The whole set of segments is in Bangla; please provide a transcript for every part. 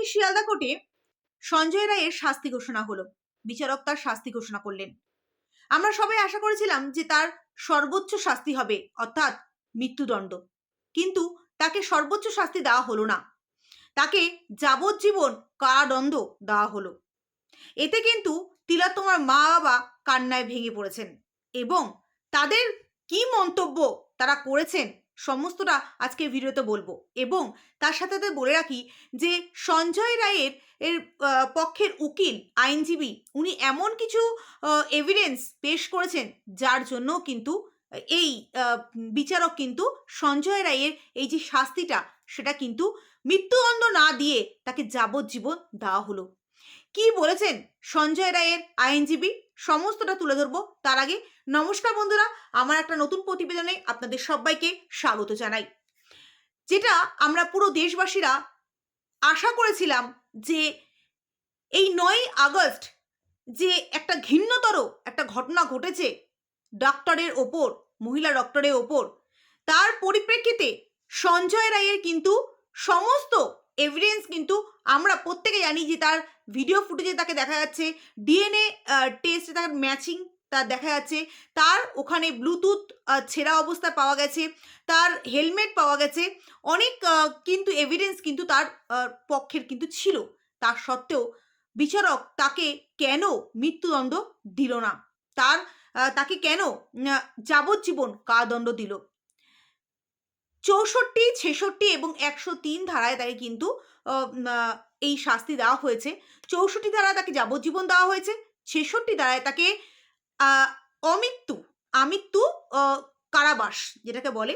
আজকে শিয়ালদা কোর্টে সঞ্জয় রায়ের শাস্তি ঘোষণা হলো? বিচারক তার শাস্তি ঘোষণা করলেন। আমরা সবাই আশা করেছিলাম যে তার সর্বোচ্চ শাস্তি হবে, অর্থাৎ মৃত্যুদণ্ড। কিন্তু তাকে সর্বোচ্চ শাস্তি দেওয়া হলো না। তাকে যাবজ্জীবন কারাদণ্ড দেওয়া হলো। এতে কিন্তু তিলোত্তমার মা বাবা কান্নায় ভেঙে পড়েছেন এবং তাদের কি মন্তব্য তারা করেছেন সমস্তটা আজকে ভিডিওতে বলব। এবং তার সাথে সাথে বলে রাখি যে সঞ্জয় রায়ের, এর পক্ষের উকিল, আইনজীবী, উনি এমন কিছু এভিডেন্স পেশ করেছেন যার জন্য কিন্তু এই বিচারক কিন্তু সঞ্জয় রায়ের এই যে শাস্তিটা, সেটা কিন্তু মৃত্যুদণ্ড না দিয়ে তাকে যাবজ্জীবন দেওয়া হলো। কি বলেছেন সঞ্জয় রায়ের আইনজীবী? সমস্তটা তুলে ধরবো। তার আগে নমস্কার বন্ধুরা, আমার একটা নতুন প্রতিবেদনে আপনাদের সবাইকে স্বাগত জানাই। যেটা আমরা পুরো দেশবাসীরা আশা করেছিলাম যে এই নয় আগস্ট যে একটা ঘৃণ্যতর একটা ঘটনা ঘটেছে ডক্টরের ওপর, মহিলা ডক্টরের ওপর, তার পরিপ্রেক্ষিতে সঞ্জয় রায়ের কিন্তু সমস্ত এভিডেন্স কিন্তু আমরা প্রত্যেকে জানি যে তার ভিডিও ফুটেজে তাকে দেখা যাচ্ছে ডিএনএ টেস্টে তার ম্যাচিং তার দেখা যাচ্ছে, তার ওখানে ব্লুটুথ ছেঁড়া অবস্থায় পাওয়া গেছে, তার হেলমেট পাওয়া গেছে, অনেক কিন্তু এভিডেন্স কিন্তু তার পক্ষের কিন্তু ছিল। তার সত্ত্বেও বিচারক তাকে কেন মৃত্যুদণ্ড দিল না? তার তাকে কেন যাবজ্জীবন কারাদণ্ড দিল? চৌষট্টি, ছেষট্টি এবং একশো তিন ধারায় তাকে কিন্তু এই শাস্তি দেওয়া হয়েছে। চৌষট্টি ধারায় তাকে যাবজ্জীবন দেওয়া হয়েছে, ছেষট্টি ধারায় তাকে অমৃত্যু আমৃত্যু কারাবাস যেটাকে বলে।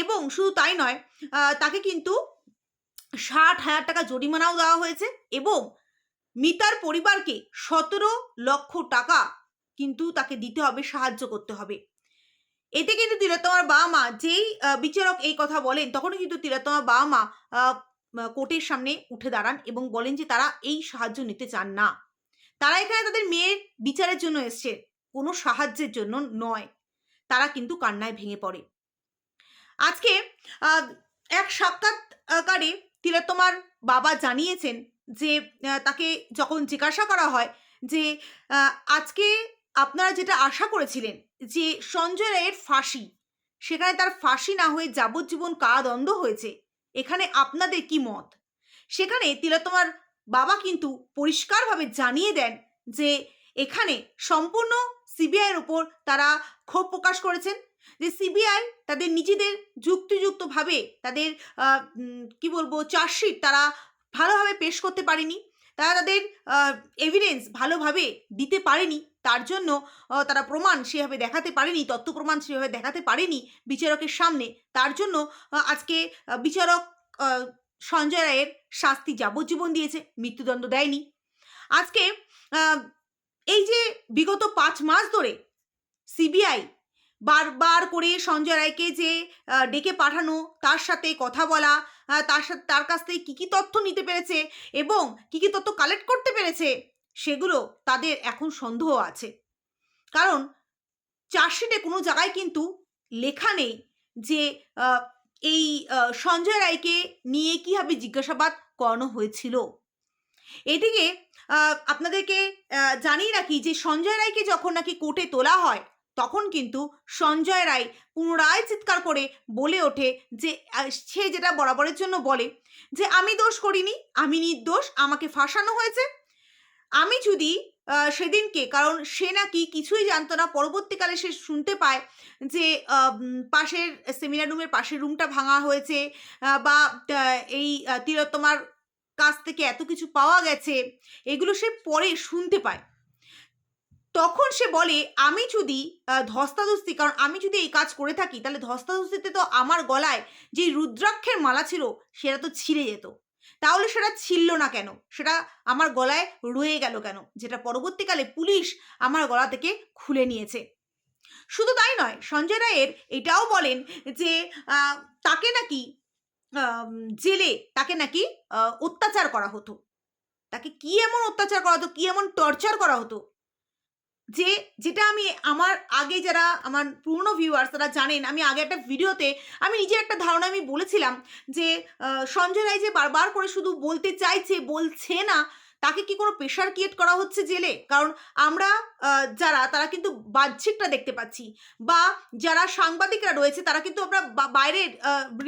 এবং শুধু তাই নয় তাকে কিন্তু ষাট হাজার টাকা জরিমানাও দেওয়া হয়েছে এবং মিতার পরিবারকে সতেরো লক্ষ টাকা কিন্তু তাকে দিতে হবে, সাহায্য করতে হবে। এতে কিন্তু তিলোত্তমার বাবা মা যেই বিচারক এই কথা বলেন, তখনই কিন্তু তিলোত্তমার বাবা মা কোর্টের সামনে উঠে দাঁড়ান এবং বলেন যে তারা এই সাহায্য নিতে চান না। তারা এখানে তাদের মেয়ের বিচারের জন্য এসছে। কোনো সাহায্যের জন্য নয়। তারা কিন্তু কান্নায় ভেঙে পড়ে। আজকে এক সাক্ষাৎকারে তিলোত্তমার বাবা জানিয়েছেন যে তাকে যখন জিজ্ঞাসা করা হয় যে আজকে আপনারা যেটা আশা করেছিলেন যে, সঞ্জয় রায়ের ফাঁসি, সেখানে তার ফাঁসি না হয়ে যাবজ্জীবন কারাদণ্ড হয়েছে, এখানে আপনাদের কি মত? সেখানে তিলোত্তমার বাবা কিন্তু পরিষ্কারভাবে জানিয়ে দেন যে এখানে সম্পূর্ণ সিবিআইয়ের ওপর তারা ক্ষোভ প্রকাশ করেছেন, যে সিবিআই তাদের নিজেদের যুক্তিযুক্তভাবে তাদের কি বলব, চার্জশিট তারা ভালোভাবে পেশ করতে পারেনি। তারা তাদের এভিডেন্স ভালোভাবে দিতে পারেনি, তার জন্য তারা প্রমাণ সেভাবে দেখাতে পারেনি, তথ্য প্রমাণ সেভাবে দেখাতে পারেনি বিচারকের সামনে। তার জন্য আজকে বিচারক সঞ্জয় রায়ের শাস্তি যাবজ্জীবন দিয়েছে, মৃত্যুদণ্ড দেয়নি। আজকে এই যে বিগত পাঁচ মাস ধরে সিবিআই বারবার করে সঞ্জয় রায়কে যে ডেকে পাঠানো, তার সাথে কথা বলা তার সাথে, তার কাছ থেকে কী কী তথ্য নিতে পেরেছে এবং কী কী তথ্য কালেক্ট করতে পেরেছে, সেগুলো তাদের এখন সন্দেহ আছে। কারণ, চার্জশিটে কোনো জায়গায় কিন্তু লেখা নেই যে এই সঞ্জয় রায়কে নিয়ে কীভাবে জিজ্ঞাসাবাদ করানো হয়েছিল? এদিকে আপনাদেরকে জানিয়ে রাখি যে সঞ্জয় রায়কে যখন নাকি কোর্টে তোলা হয়, তখন কিন্তু সঞ্জয় রায় পুনরায় চিৎকার করে বলে ওঠে যে সে যেটা বরাবরের জন্য বলে যে, আমি দোষ করিনি, আমি নির্দোষ, আমাকে ফাঁসানো হয়েছে। আমি যদি সেদিনকে। কারণ সে নাকি কিছুই জানতো না। পরবর্তীকালে সে শুনতে পায় যে পাশের সেমিনার রুমের পাশের রুমটা ভাঙা হয়েছে বা এই তিলোত্তমার কাছ থেকে এত কিছু পাওয়া গেছে, এগুলো সে পরে শুনতে পায়। তখন সে বলে, আমি যদি ধস্তাধস্তি, কারণ আমি যদি এই কাজ করে থাকি, তাহলে ধস্তাধস্তিতে তো আমার গলায় যে রুদ্রাক্ষের মালা ছিল, সেটা তো ছিঁড়ে যেত। তাহলে সেটা ছিল না কেন? সেটা আমার গলায় রয়ে গেল কেন? যেটা পরবর্তীকালে পুলিশ আমার গলা থেকে খুলে নিয়েছে। শুধু তাই নয়, সঞ্জয় রায়ের এটাও বলেন যে তাকে নাকি জেলে তাকে নাকি অত্যাচার করা হতো। তাকে কি এমন অত্যাচার করা হতো, কি এমন টর্চার করা হতো? যে যেটা আমি আমার আগে যারা আমার পুরনো ভিউয়ার্স তারা জানেন, আমি আগে একটা ভিডিওতে আমি নিজে একটা ধারণা আমি বলেছিলাম যে সঞ্জয় রায় যে বারবার করে শুধু বলতে চাইছে, বলছে না, তাকে কি কোনো প্রেশার ক্রিয়েট করা হচ্ছে জেলে? কারণ আমরা যারা, তারা কিন্তু বাহ্যিকটা দেখতে পাচ্ছি বা যারা সাংবাদিকরা রয়েছে, তারা কিন্তু আমরা বাইরের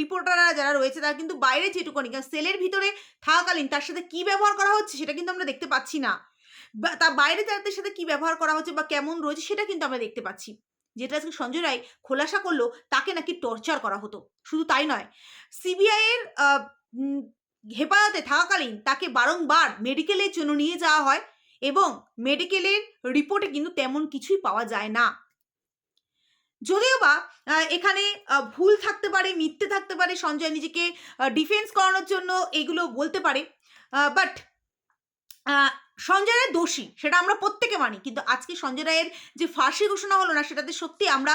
রিপোর্টাররা যারা রয়েছে, তারা কিন্তু বাইরে যেটুকুনি সেলের ভিতরে থাকাকালীন তার সাথে কি ব্যবহার করা হচ্ছে সেটা কিন্তু আমরা দেখতে পাচ্ছি না। বা বাইরে তাদের সাথে কি ব্যবহার করা হচ্ছে বা কেমন রয়েছে সেটা কিন্তু আমরা দেখতে পাচ্ছি। যেটা আজকে সঞ্জয় রায় খোলাসা করল, তাকে নাকি টর্চার করা হতো। শুধু তাই নয় সিবিআই এর হেফাজতে থাকাকালীন তাকে বারংবার মেডিকেলের জন্য নিয়ে যাওয়া হয় এবং মেডিকেলের রিপোর্টে কিন্তু তেমন কিছুই পাওয়া যায় না। যদিও বা এখানে ভুল থাকতে পারে, মিথ্যে থাকতে পারে, সঞ্জয় নিজেকে ডিফেন্স করানোর জন্য এগুলো বলতে পারে বাট সঞ্জয় রায় দোষী, সেটা আমরা প্রত্যেকে মানি। কিন্তু আজকে সঞ্জয় রায়ের যে ফাঁসি ঘোষণা হলো না, সেটাতে সত্যি আমরা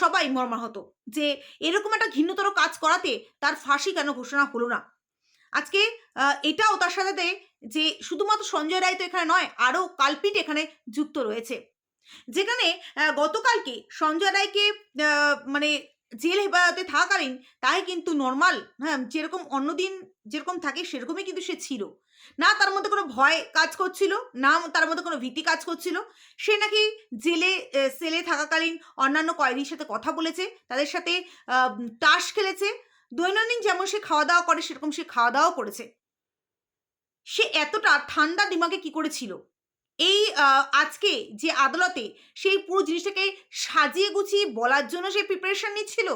সবাই মর্মাহত। যে এরকম একটা ঘৃণ্যতর কাজ করাতে তার ফাঁসি কেন ঘোষণা হলো না? আজকে এটাও তার সাথে যে শুধুমাত্র সঞ্জয় রায় তো এখানে নয়, আরও কালপিট এখানে যুক্ত রয়েছে। যেখানে গতকালকে সঞ্জয় রায়কে মানে জেল হেফাজতে থাকাকালীন তাই কিন্তু নর্মাল হ্যাঁ যেরকম অন্যদিন যেরকম থাকে সেরকমই কিন্তু সে ছিল। না তার মধ্যে কোনো ভয় কাজ করছিল, না তার মধ্যে কোনো ভীতি কাজ করছিল। সে নাকি জেলে সেলে থাকাকালীন অন্যান্য কয়েদির সাথে কথা বলেছে, তাদের সাথে তাস খেলেছে। দৈনন্দিন যেমন সে খাওয়া দাওয়া করে, সেরকম সে খাওয়া দাওয়াও করেছে। সে এতটা ঠান্ডা দিমাগে কি করেছিল? এই আজকে যে আদালতে সেই পুরো জিনিসটাকে সাজিয়ে গুছিয়ে বলার জন্য সে প্রিপারেশন নিচ্ছিল?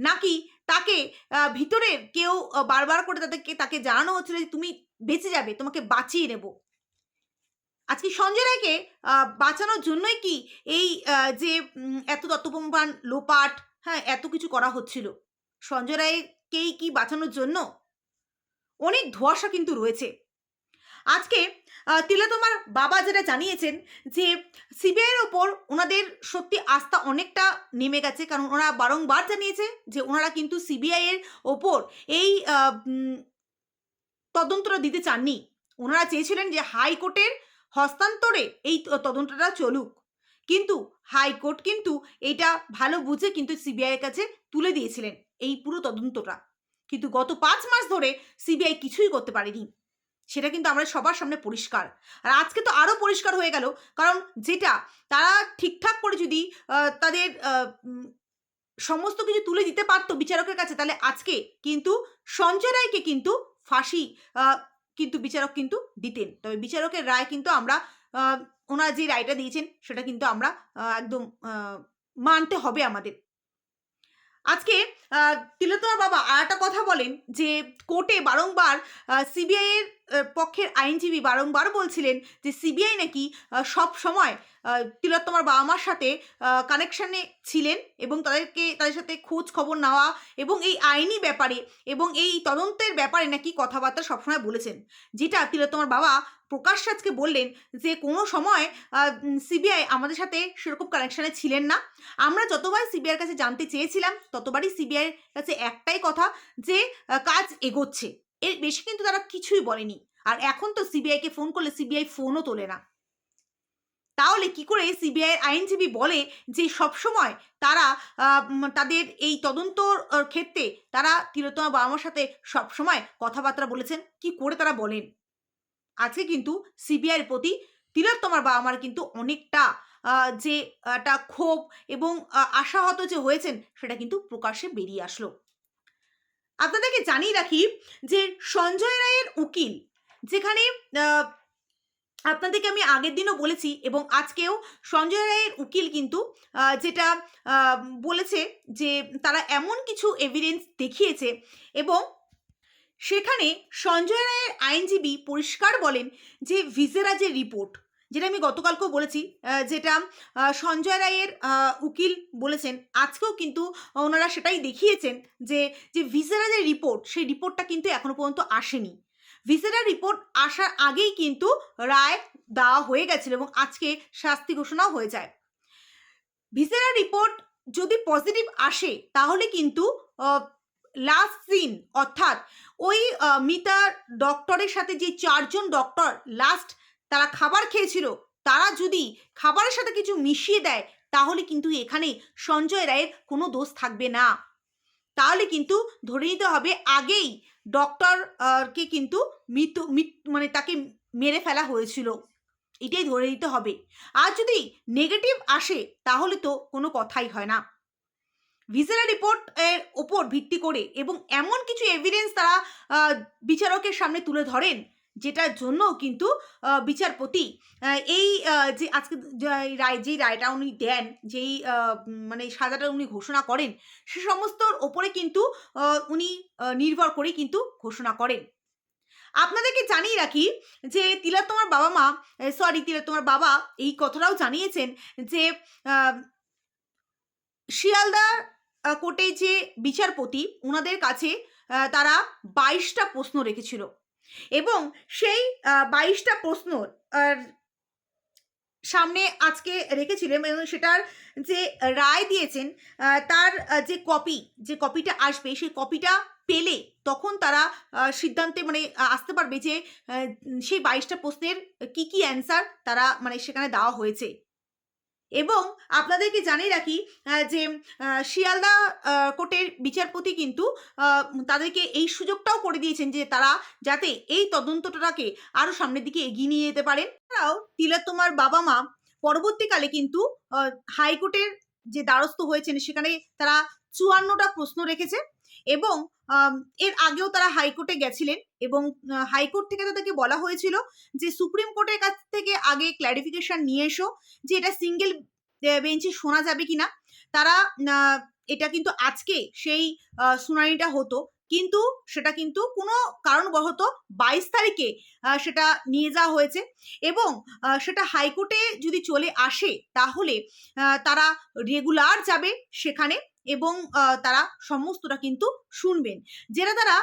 নাকি তাকে আহ, ভিতরের কেউ বারবার করে তাদেরকে তাকে জানানো হচ্ছিল যে তুমি বেঁচে যাবে তোমাকে বাঁচিয়ে নেব। আজকে সঞ্জয় রায়কে বাঁচানোর জন্যই কি এই যে এত তত্ত্বপ্রমাণ লোপাট হ্যাঁ এত কিছু করা হচ্ছিল সঞ্জয় রায়কেই কি বাঁচানোর জন্য? অনেক ধোঁয়াশা কিন্তু রয়েছে। আজকে আহ, তিলোতমার বাবা যেটা জানিয়েছেন যে সিবিআইয়ের ওপর ওনাদের সত্যি আস্থা অনেকটা নেমে গেছে। কারণ ওনারা বারংবার জানিয়েছে যে ওনারা কিন্তু সিবিআই এর ওপর এই তদন্তটা দিতে চাননি। ওনারা চেয়েছিলেন যে হাইকোর্টের হস্তান্তরে এই তদন্তটা চলুক। কিন্তু হাইকোর্ট কিন্তু এটা ভালো বুঝে কিন্তু সিবিআই এর কাছে তুলে দিয়েছিলেন এই পুরো তদন্তটা। কিন্তু গত পাঁচ মাস ধরে সিবিআই কিছুই করতে পারেনি। সেটা কিন্তু আমরা সবার সামনে পরিষ্কার। আর আজকে তো আরও পরিষ্কার হয়ে গেল, কারণ যেটা তারা ঠিকঠাক করে যদি তাদের সমস্ত কিছু তুলে দিতে পারতো বিচারকের কাছে, তাহলে আজকে কিন্তু সঞ্জয় রায়কে কিন্তু ফাঁসি কিন্তু বিচারক কিন্তু দিতেন। তবে বিচারকের রায় কিন্তু আমরা ওনারা যে রায়টা দিয়েছেন, সেটা কিন্তু আমরা একদম মানতে হবে আমাদের। আজকে আহ, তিলোত্তমার বাবা আর একটা কথা বলেন যে কোর্টে বারংবার সিবিআই এর পক্ষের আইনজীবী বারংবার বলছিলেন যে সিবিআই নাকি সব সময় তিলোত্তমার বাবা মার সাথে কানেকশনে ছিলেন এবং তাদেরকে তাদের সাথে খোঁজ খবর নেওয়া এবং এই আইনি ব্যাপারে এবং এই তদন্তের ব্যাপারে নাকি কথাবার্তা সবসময় বলেছেন। যেটা তিলোত্তমার বাবা প্রকাশ্য আজকে বললেন যে কোনো সময় সিবিআই আমাদের সাথে সেরকম কানেকশানে ছিলেন না। আমরা যতবার সিবিআইয়ের কাছে জানতে চেয়েছিলাম, ততবারই সিবিআইয়ের কাছে একটাই কথা যে কাজ এগোচ্ছে। এর বেশি কিন্তু তারা কিছুই বলেনি। আর এখন তো সিবিআইকে ফোন করলে সিবিআই ফোনও তোলে না। তাহলে কি করে সিবিআই আইনজীবী বলে যে সবসময় তারা তাদের এই তদন্তর ক্ষেত্রে তারা তিলোত্তমা বাবা মার সাথে সবসময় কথাবার্তা বলেছেন? কি করে তারা বলেন? আজকে কিন্তু সিবিআইয়ের প্রতি তিলোত্তমার বাবা মার কিন্তু অনেকটা যে একটা ক্ষোভ এবং আশাহত যে হয়েছেন সেটা কিন্তু প্রকাশ্যে বেরিয়ে আসলো। আপনাদেরকে জানিয়ে রাখি যে সঞ্জয় রায়ের উকিল, যেখানে আপনাদেরকে আমি আগের দিনও বলেছি এবং আজকেও সঞ্জয় রায়ের উকিল কিন্তু যেটা বলেছে যে তারা এমন কিছু এভিডেন্স দেখিয়েছে এবং সেখানে সঞ্জয় রায়ের আইনজীবী পরিষ্কার বলেন যে ভিজেরা যে রিপোর্ট, যেটা আমি গতকালকেও বলেছি যেটা সঞ্জয় রায়ের উকিল বলেছেন, আজকেও কিন্তু ওনারা সেটাই দেখিয়েছেন যে যে ভিসেরা যে রিপোর্ট, সেই রিপোর্টটা কিন্তু এখনও পর্যন্ত আসেনি। ভিসেরা রিপোর্ট আসার আগেই কিন্তু রায় দেওয়া হয়ে গেছিল এবং আজকে শাস্তি ঘোষণাও হয়ে যায়। ভিসেরা রিপোর্ট যদি পজিটিভ আসে, তাহলে কিন্তু লাস্ট সিন অর্থাৎ ওই মিতার ডক্টরের সাথে যে চারজন ডক্টর লাস্ট তারা খাবার খেয়েছিল, তারা যদি খাবারের সাথে কিছু মিশিয়ে দেয়, তাহলে কিন্তু এখানে সঞ্জয় রায়ের কোনো দোষ থাকবে না। তাহলে কিন্তু ধরে নিতে হবে, আগেই ডক্টরকে কিন্তু মৃত- মানে তাকে মেরে ফেলা হয়েছিল। এটাই ধরে নিতে হবে। আর যদি নেগেটিভ আসে, তাহলে তো কোনো কথাই হয় না। ভিসেরা রিপোর্ট এর ওপর ভিত্তি করে এবং এমন কিছু এভিডেন্স তারা বিচারকের সামনে তুলে ধরেন যেটার জন্য কিন্তু বিচারপতি এই যে আজকে রায় যেই রায়টা উনি দেন যেই মানে সাজাটা উনি ঘোষণা করেন সে সমস্তর ওপরে কিন্তু উনি নির্ভর করে কিন্তু ঘোষণা করেন। আপনাদেরকে জানিয়ে রাখি যে তিলোত্তমার বাবা মা সরি তিলোত্তমার বাবা এই কথাটাও জানিয়েছেন যে আহ, শিয়ালদা আহ, কোর্টে যে বিচারপতি ওনাদের কাছে তারা বাইশটা প্রশ্ন রেখেছিল। এবং সেই বাইশটা প্রশ্ন সামনে আজকে রেখেছিলেন এবং সেটার যে রায় দিয়েছেন তার যে কপি, যে কপিটা আসবে, সেই কপিটা পেলে তখন তারা সিদ্ধান্তে মানে আসতে পারবে যে সেই বাইশটা প্রশ্নের কি কি অ্যান্সার তারা মানে সেখানে দেওয়া হয়েছে। এবং আপনাদেরকে জানিয়ে রাখি যে শিয়ালদা কোর্টের বিচারপতি কিন্তু তাদেরকে এই সুযোগটাও করে দিয়েছেন যে তারা যাতে এই তদন্তটাকে আরও সামনের দিকে এগিয়ে নিয়ে যেতে পারেন। এছাড়াও তিলোত্তমার বাবা মা পরবর্তীকালে কিন্তু হাইকোর্টের যে দ্বারস্থ হয়েছেন সেখানে তারা চুয়ান্নটা প্রশ্ন রেখেছে। এবং এর আগেও তারা হাইকোর্টে গেছিলেন এবং হাইকোর্ট থেকে তাদেরকে বলা হয়েছিল যে, সুপ্রিম কোর্টের কাছ থেকে আগে ক্ল্যারিফিকেশন নিয়ে এসো যে, এটা সিঙ্গেল বেঞ্চে শোনা যাবে কিনা। তারা এটা কিন্তু আজকে সেই শুনানিটা হতো। কিন্তু সেটা কিন্তু কোনো কারণবশত বাইশ তারিখে সেটা নিয়ে যাওয়া হয়েছে এবং সেটা হাইকোর্টে যদি চলে আসে তাহলে তারা রেগুলার যাবে সেখানে। এবং তারা সমস্তটা কিন্তু শুনবেন। যেটা তারা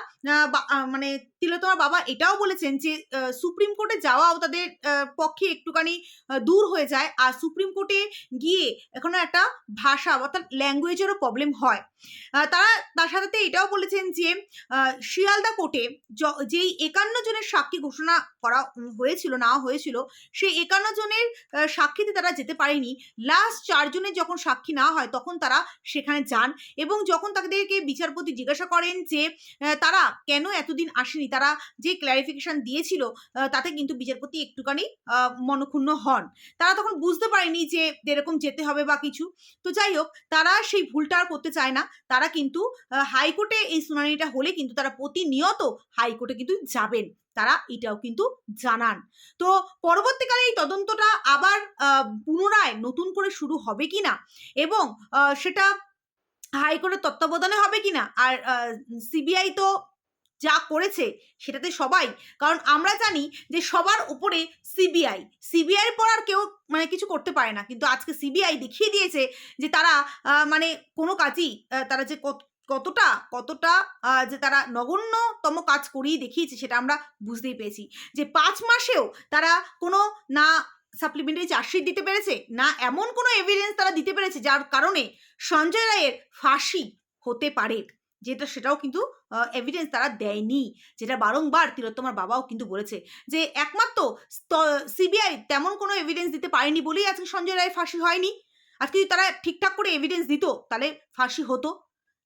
মানে তিলোত্তমার বাবা এটাও বলেছেন যে সুপ্রিম কোর্টে যাওয়াও তাদের পক্ষে একটুখানি দূর হয়ে যায়। আর সুপ্রিম কোর্টে গিয়ে এখনও একটা ভাষা অর্থাৎ ল্যাঙ্গুয়েজেরও প্রবলেম হয়। তারা তার সাথে এটাও বলেছেন যে শিয়ালদা কোর্টে যেই একান্ন জনের সাক্ষী ঘোষণা করা হয়েছিল না হয়েছিল, সেই একান্ন জনের সাক্ষীতে তারা যেতে পারেনি। লাস্ট চারজনের যখন সাক্ষী না হয়, তখন তারা সেখানে যান এবং যখন তাদেরকে বিচারপতি জিজ্ঞাসা করেন যে তারা কেন এতদিন আসেনি? তারা যে ক্ল্যারিফিকেশন দিয়েছিল তাতে কিন্তু বিচারপতি একটুখানি মনক্ষুণ্ণ হন। তারা তখন বুঝতে পারেনি যে এরকম যেতে হবে বা কিছু। তো যাই হোক, তারা সেই ভুলটা আর করতে চায় না। তারা কিন্তু হাইকোর্টে এই শুনানিটা হলে কিন্তু তারা প্রতিনিয়ত হাইকোর্টে কিন্তু যাবেন। তারা এটাও কিন্তু জানান। তো পরবর্তীকালে এই তদন্তটা আবার পুনরায় নতুন করে শুরু হবে কিনা? এবং সেটা হাইকোর্টের তত্ত্বাবধানে হবে কিনা? আর সিবিআই তো যা করেছে সেটাতে সবাই। কারণ আমরা জানি যে সবার উপরে সিবিআই। সিবিআই পর আর কেউ মানে কিছু করতে পারে না। কিন্তু আজকে সিবিআই দেখিয়ে দিয়েছে যে তারা মানে কোনো কাজই তারা যে কত, কতটা কতটা যে তারা নগণ্যতম কাজ করিয়ে দেখিয়েছে সেটা আমরা বুঝতেই পেরেছি। যে পাঁচ মাসেও তারা কোনো না সাপ্লিমেন্টারি চার্জশিট দিতে পেরেছে? না, এমন কোনো এভিডেন্স তারা দিতে পেরেছে যার কারণে সঞ্জয় রায়ের ফাঁসি হতে পারে। যেটা সেটাও কিন্তু এভিডেন্স তারা দেয়নি। যেটা বারংবার তিলোত্তমার বাবাও কিন্তু বলেছে যে, একমাত্র সিবিআই তেমন কোনো এভিডেন্স দিতে পারেনি বলেই আজকে সঞ্জয় রায়ের ফাঁসি হয়নি। আজকে যদি তারা ঠিকঠাক করে এভিডেন্স দিত, তাহলে ফাঁসি হতো।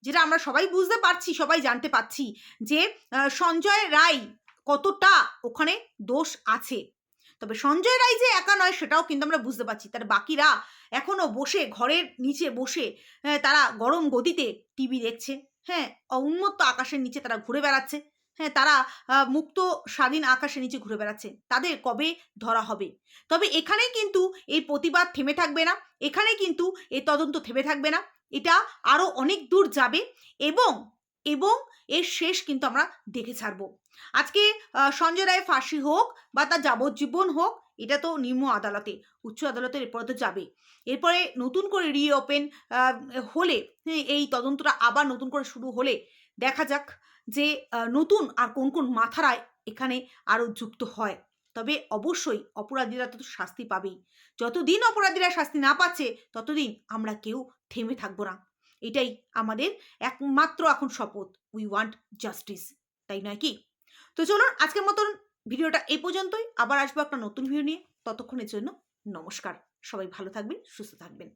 যেটা আমরা সবাই বুঝতে পারছি, সবাই জানতে পারছি যে সঞ্জয় রায় কতটা ওখানে দোষ আছে। তবে সঞ্জয় রায় যে একা নয় সেটাও কিন্তু আমরা বুঝতে পারছি। তার বাকিরা এখনও বসে ঘরের নিচে বসে আহ, তারা গরম গতিতে টিভি দেখছে হ্যাঁ উন্মত্ত আকাশের নিচে তারা ঘুরে বেড়াচ্ছে হ্যাঁ তারা মুক্ত স্বাধীন আকাশের নিচে ঘুরে বেড়াচ্ছে। তাদের কবে ধরা হবে? তবে এখানেই কিন্তু এই প্রতিবাদ থেমে থাকবে না এখানে কিন্তু এই তদন্ত থেমে থাকবে না এটা আরও অনেক দূর যাবে এবং এবং এর শেষ কিন্তু আমরা দেখে ছাড়বো। আজকে সঞ্জয় রায় ফাঁসি হোক বা তার যাবজ্জীবন হোক, এটা তো নিম্ন আদালতে, উচ্চ আদালতের এরপরে তো যাবে। এরপরে নতুন করে রিওপেন হলে এই তদন্তটা আবার নতুন করে শুরু হলে দেখা যাক যে নতুন আর কোন কোন মাথারায় এখানে আরও যুক্ত হয়। তবে অবশ্যই অপরাধীরা তো শাস্তি পাবেই। যতদিন অপরাধীরা শাস্তি না পাচ্ছে, ততদিন আমরা কেউ থেমে থাকব না। এটাই আমাদের একমাত্র এখন শপথ উই ওয়ান্ট জাস্টিস তাই নয় কি? তো চলুন আজকের মতন ভিডিওটা এই পর্যন্তই। আবার আসব একটা নতুন ভিডিও নিয়ে। ততক্ষণের জন্য নমস্কার। সবাই ভালো থাকবেন, সুস্থ থাকবেন।